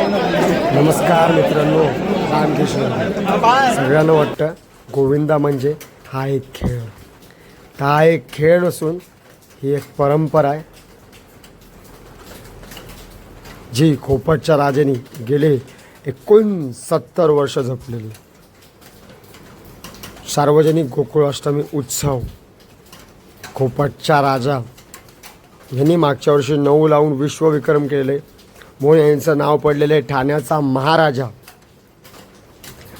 नमस्कार मित्रांनो रामकृष्ण सगळ्यांना वाटतं गोविंदा म्हणजे हा एक खेळ. तर हा एक खेळ नसून ही एक परंपरा आहे. जी खोपटच्या राजांनी गेले एकोणसत्तर वर्ष जपलेली. सार्वजनिक गोकुळाष्टमी उत्सव खोपटचा राजा यांनी मागच्या वर्षी नऊ लावून विश्वविक्रम केले. म्हणून यांचं नाव पडलेलं आहे ठाण्याचा महाराजा.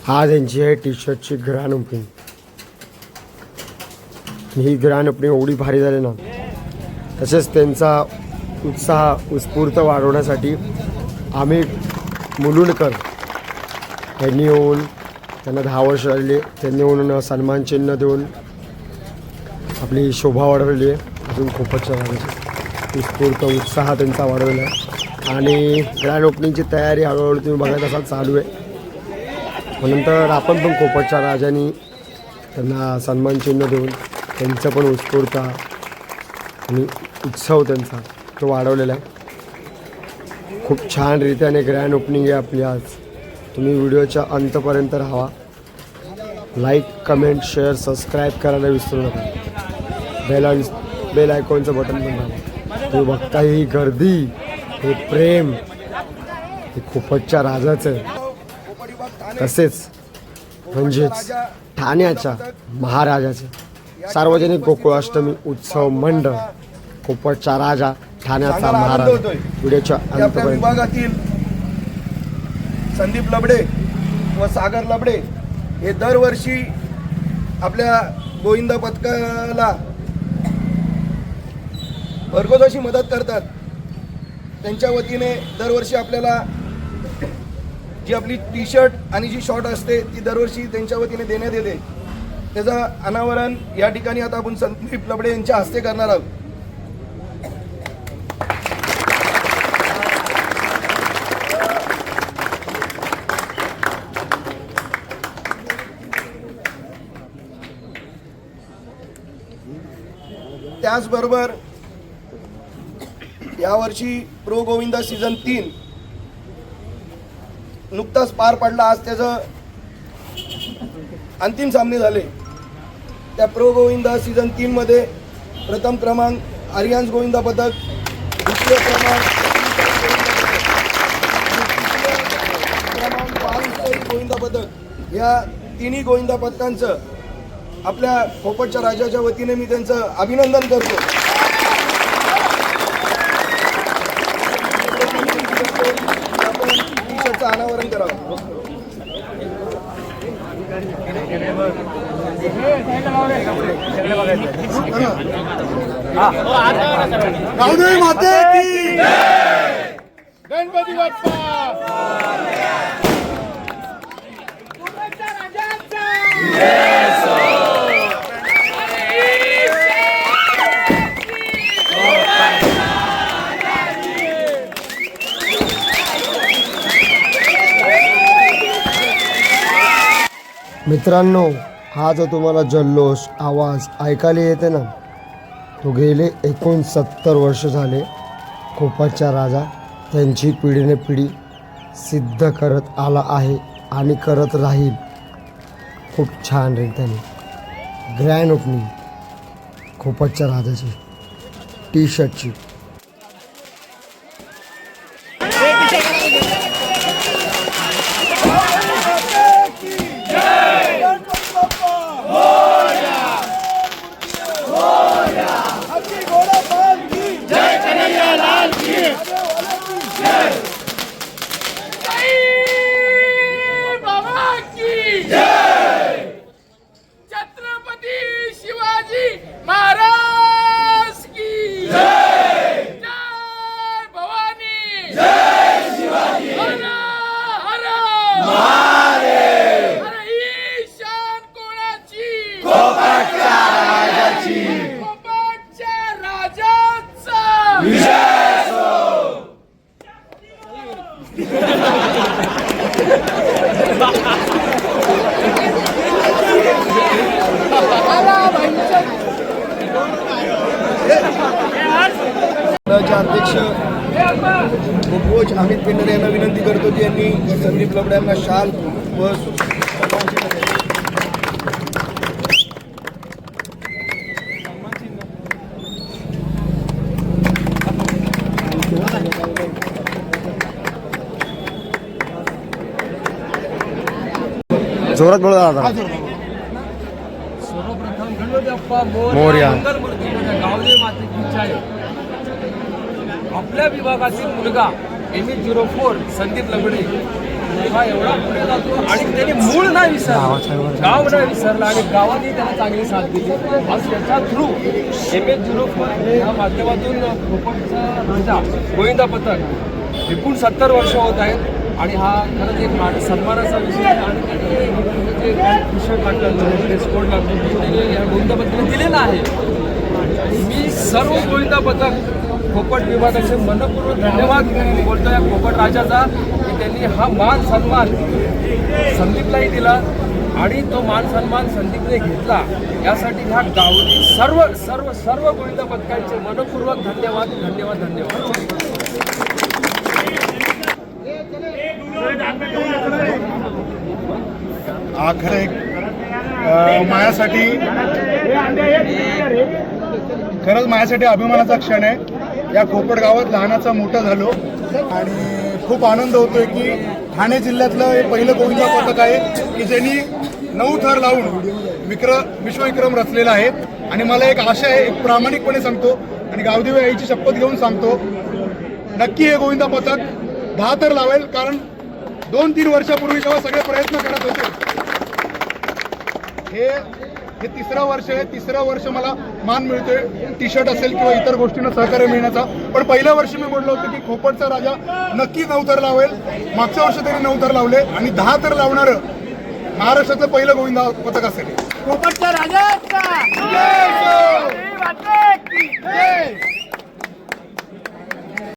आज यांची आहे टी शर्टची ग्रँड ही ग्रँड आपली एवढी भारी झाली ना. तसेच त्यांचा उत्साह उत्स्फूर्त वाढवण्यासाठी आम्ही मुलुंडकर यांनी येऊन त्यांना दहा वर्ष झालेली त्यांनी येऊन सन्मान चिन्ह देऊन आपली शोभा वाढवली आहे. अजून खूपच उत्स्फूर्त उत्साह त्यांचा वाढवला आहे. आणि ग्रँड ओपनिंगची तयारी हळूहळू तुम्ही बघत असाल चालू आहे. नंतर आपण पण खोपटच्या राजांनी त्यांना सन्मान चिन्ह देऊन त्यांचं पण उत्स्फूर्त आणि उत्सव त्यांचा तो वाढवलेला आहे. खूप छान ग्रँड ओपनिंग आहे आपली आज. तुम्ही व्हिडिओच्या अंतपर्यंत राहा लाईक कमेंट शेअर सबस्क्राईब करायला विसरू नका. बेल बेल आयकॉनचं बटन पण राहा तुम्ही बघता ही गर्दी हे प्रेम हे खूपचच्या राजाचं आहे. तसेच म्हणजेच ठाण्याच्या महाराजाचं. सार्वजनिक गोकुळाष्टमी उत्सव मंडळ खूपचचा राजा ठाण्याचा महाराज. व्हिडिओच्या विभागातील संदीप लबडे व सागर लबडे हे दरवर्षी आपल्या गोविंदा पथकाला भरघोस अशी मदत करतात. त्यांच्या वतीने दरवर्षी आपल्याला जी आपली टी शर्ट आणि जी शॉर्ट असते ती दरवर्षी त्यांच्या वतीने देण्यात येते. त्याचं अनावरण या ठिकाणी आता आपण संदीप लबडे यांच्या हस्ते करणार आहोत. त्याचबरोबर यावर्षी प्रो गोविंदा सीझन तीन नुकताच पार पडला. आज त्याचं अंतिम सामने झाले. त्या प्रो गोविंदा सीझन तीनमध्ये प्रथम क्रमांक आर्यांश गोविंदा पदक दुसरे क्रमांक क्रमांक बालस्तरी गोविंदा पदक. या तिन्ही गोविंदा पदकांचं आपल्या पोपटच्या राजाच्या वतीने मी त्यांचं अभिनंदन करतो आपण टी-शर्टचं अनावरण करावं गणपती बाप्पा! मित्रांनो हा जो तुम्हाला जल्लोष आवाज ऐकायला येते ना तो गेले एकोणसत्तर वर्ष झाले खोपाच्या राजा. त्यांची पिढीने पिढी सिद्ध करत आला आहे आणि करत राहील. खूप छान रीतीने ग्रँड ओपनिंग खोपटच्या राजाची टी शर्टची अध्यक्ष व कोच अमित पेंढरे यांना विनंती करतो की यांनी संदीप लबड्यांना शाल व जोरात बोला दादा. सर्वप्रथम गणपती बाप्पा गावले मातेची इच्छा आहे आपल्या विभागातील मुलगा M H zero four Sandeep Lagade. हा एवढा पुढे जातो आणि त्याने मूळ नाही विसरला. गाव नाही विसरला आणि गावाने त्याला चांगली साथ दिली. आज त्याच्या through M H zero four या माध्यमातून कोकणचा राजा गोविंदा पथक एकूण सत्तर वर्ष होत आहेत. आणि हा खरंच एक मान सन्मानाचा विषय आहे. आणि त्यांनी जे विषय टाकलं ड्रेस कोड लागतो या गोविंदा पथकाने दिलेला आहे. मी सर्व गोविंदा पथक कोकण विभागाचे मनपूर्वक धन्यवाद बोलतो या कोकण राजाचा की त्यांनी हा मान सन्मान संदीपलाही दिला आणि तो मान सन्मान संदीपने घेतला. यासाठी ह्या गावची सर्व सर्व सर्व गोविंदा पथकांचे मनपूर्वक धन्यवाद धन्यवाद धन्यवाद. हा खरं एक माझ्यासाठी खरंच माझ्यासाठी अभिमानाचा क्षण आहे. या खोपड गावात लहानाचा मोठा झालो. आणि खूप आनंद होतोय की ठाणे जिल्ह्यातलं हे पहिलं गोविंदा पथक आहे की ज्यांनी नऊ थर लावून विक्रम विश्वविक्रम रचलेला आहे. आणि मला एक आशा आहे एक प्रामाणिकपणे सांगतो आणि गावदेवी आईची शपथ घेऊन सांगतो नक्की हे गोविंदा पथक दहा तर लावेल कारण दोन तीन वर्षापूर्वी जेव्हा सगळे प्रयत्न करत होते हे हे तिसरं वर्ष आहे. तिसरं वर्ष मला मान मिळतोय. टी शर्ट असेल किंवा इतर गोष्टींना सहकार्य मिळण्याचा. पण पहिल्या वर्षी मी बोललो होतो की खोपटचा राजा नक्की नऊ थर लावेल. मागच्या वर्षी नऊ थर लावले आणि दहा थर लावणारं महाराष्ट्रातलं पहिलं गोविंदा पथक असेल. जय! जय!